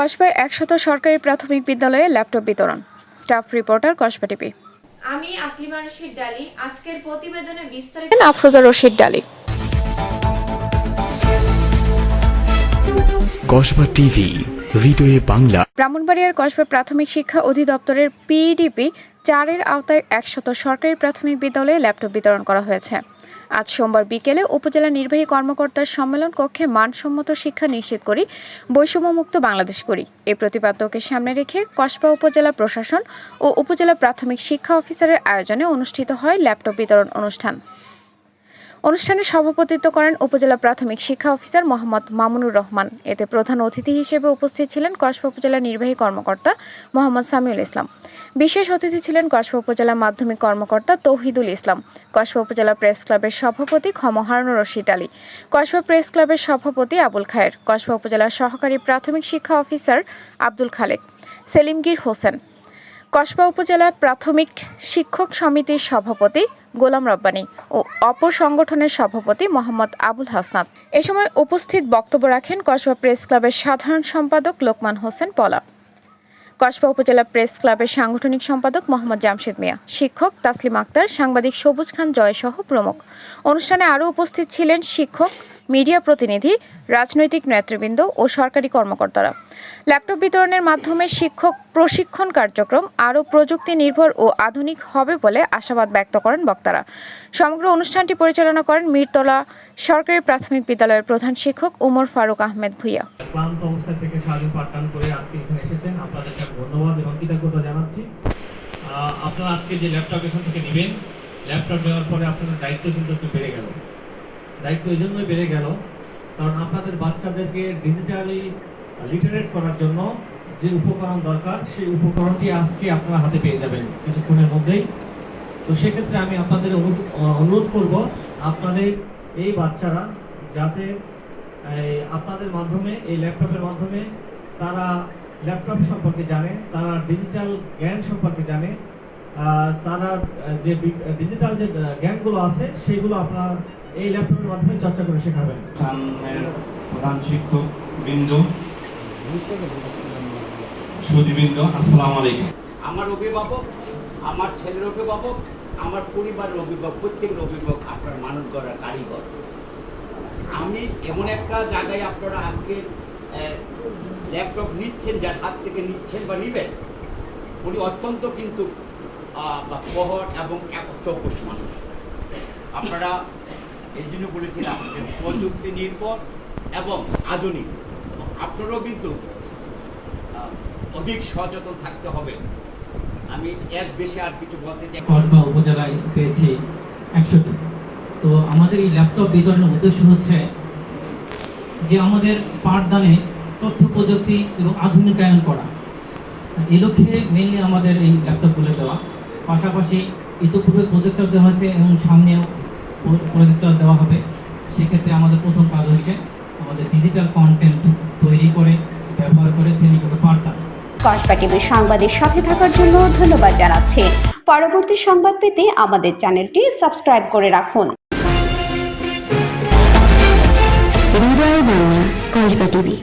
কসবায় একশত সরকারি প্রাথমিক বিদ্যালয়ে ল্যাপটপ বিতরণ। Staff reporter Kasba TV. আমি আকলিমা রশিদ ডালি। আজকের প্রতিবেদনে বিস্তারিত আফরোজা রশিদ ডালি। কসবা টিভি হৃদয়ে বাংলা। ব্রাহ্মণবাড়িয়ার কসবা প্রাথমিক শিক্ষা অধিদপ্তরের পিডিপি চারের আওতায় একশত সরকারি প্রাথমিক বিদ্যালয়ে ল্যাপটপ বিতরণ করা হয়েছে। আজ সোমবার বিকেলে উপজেলা নির্বাহী কর্মকর্তার সম্মেলন কক্ষে মানসম্মত শিক্ষা নিশ্চিত করি, বৈষম্যমুক্ত বাংলাদেশ করি। এই প্রতিপাদ্যকে সামনে রেখে কসবা উপজেলা প্রশাসন ও উপজেলা প্রাথমিক শিক্ষা অফিসারের আয়োজনে অনুষ্ঠিত হয় ল্যাপটপ বিতরণ অনুষ্ঠান। অনুষ্ঠানে সভাপতিত্ব করেন উপজেলা প্রাথমিক শিক্ষা অফিসার মোহাম্মদ মামুনুর রহমান। এতে প্রধান অতিথি হিসেবে উপস্থিত ছিলেন কসবা উপজেলা নির্বাহী কর্মকর্তা মোহাম্মদ সামিউল ইসলাম। বিশেষ অতিথি ছিলেন কসবা উপজেলা মাধ্যমিক কর্মকর্তা তৌহিদুল ইসলাম। কসবা উপজেলা প্রেস ক্লাবের সভাপতি হারুনুর রশিদ আলী। কসবা প্রেস ক্লাবের সভাপতি আবুল খায়ের। কসবা উপজেলার সহকারী প্রাথমিক শিক্ষা অফিসার আব্দুল খালেক। সেলিমগীর হোসেন। কসবা উপজেলা প্রাথমিক শিক্ষক সমিতির সভাপতি গোলাম রব্বানী ও অপর সংগঠনের সভাপতি মোহাম্মদ আবুল হাসনাত। এ সময় উপস্থিত বক্তব্য রাখেন কসবা প্রেস ক্লাবের সাধারণ সম্পাদক লোকমান হোসেন পলা কসবা উপজেলা প্রেস ক্লাবের সাংগঠনিক সম্পাদক মোহাম্মদ জামশেদ মিয়া, শিক্ষক তাসলিম আক্তার, সাংবাদিক সবুজ খান জয় সহ প্রমুখ। অনুষ্ঠানে আরও উপস্থিত ছিলেন শিক্ষক, মিডিয়া প্রতিনিধি, রাজনৈতিক নেতৃবৃন্দ ও সরকারি কর্মকর্তারা। ল্যাপটপ বিতরণের মাধ্যমে শিক্ষক প্রশিক্ষণ কার্যক্রম আরও প্রযুক্তি নির্ভর ও আধুনিক হবে বলে আশাবাদ ব্যক্ত করেন বক্তারা। সমগ্র অনুষ্ঠানটি পরিচালনা করেন মিরতলা সরকারি প্রাথমিক বিদ্যালয়ের প্রধান শিক্ষক উমর ফারুক আহমেদ ভুইয়া। ক্লান্ত অবস্থা থেকে করে আজকে এখানে এসেছেন। আপনাদেরকে ধন্যবাদ এবং কৃতজ্ঞতা জানাচ্ছি। আপনারা আজকে যে ল্যাপটপ এখান থেকে নেবেন, ল্যাপটপ নেওয়ার পরে আপনাদের দায়িত্ব কিন্তু একটু বেড়ে গেল। দায়িত্ব এই জন্যই বেড়ে গেল, কারণ আপনাদের বাচ্চাদেরকে ডিজিটালি লিটারেট করার জন্য যে উপকরণ দরকার, সেই উপকরণটি আজকে আপনারা হাতে পেয়ে যাবেন কিছুক্ষণের মধ্যেই। তো সেক্ষেত্রে আমি আপনাদের অনুরোধ করব আপনাদের এই বাচ্চারা যাতে আপনাদের মাধ্যমে, এই ল্যাপটপের মাধ্যমে তারা ল্যাপটপ সম্পর্কে জানে, তারা ডিজিটাল জ্ঞান সম্পর্কে জানে তারা যে ডিজিটাল যে জ্ঞানগুলো আছে, সেগুলো আপনারা এই ল্যাপটপের মাধ্যমে চর্চা করে শেখাবেন। প্রধান শিক্ষক বৃন্দ সুদীবৃন্দ আসসালামু আলাইকুম। আমার অভিভাবক, আমার ছেলের অভিভাবক, আমার পরিবারের অভিভাবক, প্রত্যেকের অভিভাবক আপনার মানুষ গড়ার কারিগর। আমি এমন একটা জায়গায় আপনারা আজকে ল্যাপটপ নিচ্ছেন, যার হাত থেকে নিচ্ছেন বা নেবেন, উনি অত্যন্ত কিন্তু পহর এবং এক চৌকস মানুষ। আপনারা এই জন্য বলেছিলাম প্রযুক্তি নির্ভর এবং আধুনিক। আপনারাও কিন্তু অধিক সচেতন থাকতে হবে। আমি এর বেশি আর কিছু বলতে চাই কসবা উপজেলায় পেয়েছি একশোটি। তো আমাদের এই ল্যাপটপ বিতরণের উদ্দেশ্য হচ্ছে যে আমাদের পাঠদানে তথ্য প্রযুক্তি এবং আধুনিকায়ন করা। এই লক্ষ্যে মেনলি আমাদের এই ল্যাপটপগুলো দেওয়া। পাশাপাশি ইতিপূর্বে প্রজেক্টর দেওয়া হয়েছে এবং সামনেও প্রজেক্টর দেওয়া হবে। সেক্ষেত্রে আমাদের প্রথম কাজ হচ্ছে আমাদের ডিজিটাল কন্টেন্ট তৈরি করে ব্যবহার করে শ্রেণীগত পাঠদান কসবা টিভির সংবাদের সাথে থাকার জন্য ধন্যবাদ জানাচ্ছি। পরবর্তী সংবাদ পেতে আমাদের চ্যানেলটি সাবস্ক্রাইব করে রাখুন। বাংলা কসবা টিভি।